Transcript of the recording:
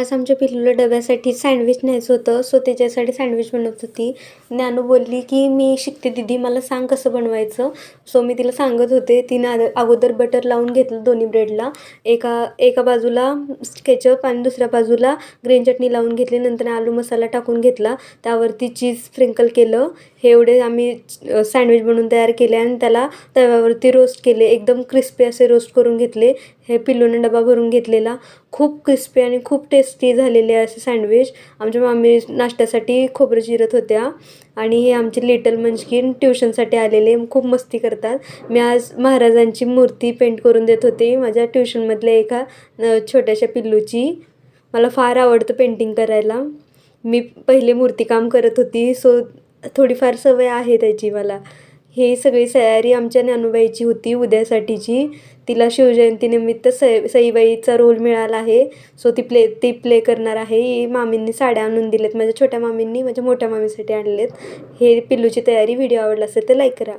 आज आमच्या पिल्लूला डब्यासाठी सँडविच न्यायचं होतं. सो त्याच्यासाठी सँडविच बनवत होती. ज्ञानू बोलली की मी शिकते दीदी मला सांग कसं बनवायचं. सो मी तिला सांगत होते. तिनं अगोदर बटर लावून घेतलं दोन्ही ब्रेडला एका एका बाजूला केचप आणि दुसऱ्या बाजूला ग्रीन चटणी लावून घेतली. नंतर आलू मसाला टाकून घेतला. त्यावरती चीज स्प्रिंकल केलं. हे एवढे आम्ही सँडविच बनवून तयार केले आणि त्याला तव्यावरती रोस्ट केले. एकदम क्रिस्पी असे रोस्ट करून घेतले. हे पिल्लूने डबा भरून घेतलेला. खूप क्रिस्पी आणि खूप टेस्ट झालेले असे सँडविच आमच्या मामी नाश्त्यासाठी खोबरं चिरत होत्या. आणि हे आमचे लिटल मंचकीन ट्युशनसाठी आलेले. खूप मस्ती करतात. मी आज महाराजांची मूर्ती पेंट करून देत होते. माझ्या ट्युशनमधल्या एका छोट्याशा पिल्लूची. मला फार आवडतं पेंटिंग करायला. मी पहिले मूर्तीकाम करत होती. सो थोडीफार सवय आहे त्याची मला. ही सगळी तयारी आमच्या ज्ञानूबाईची होती. उद्यासाठीची तिला शिवजयंतीनिमित्त सई सईबाईचा रोल मिळाला आहे. सो ती प्ले ती प्ले करणार आहे. मामींनी साड्या आणून दिलेत माझ्या छोट्या मामींनी माझ्या मोठ्या मामीसाठी आणलेत. हे पिल्लूची तयारी. व्हिडिओ आवडला असेल तर लाईक करा.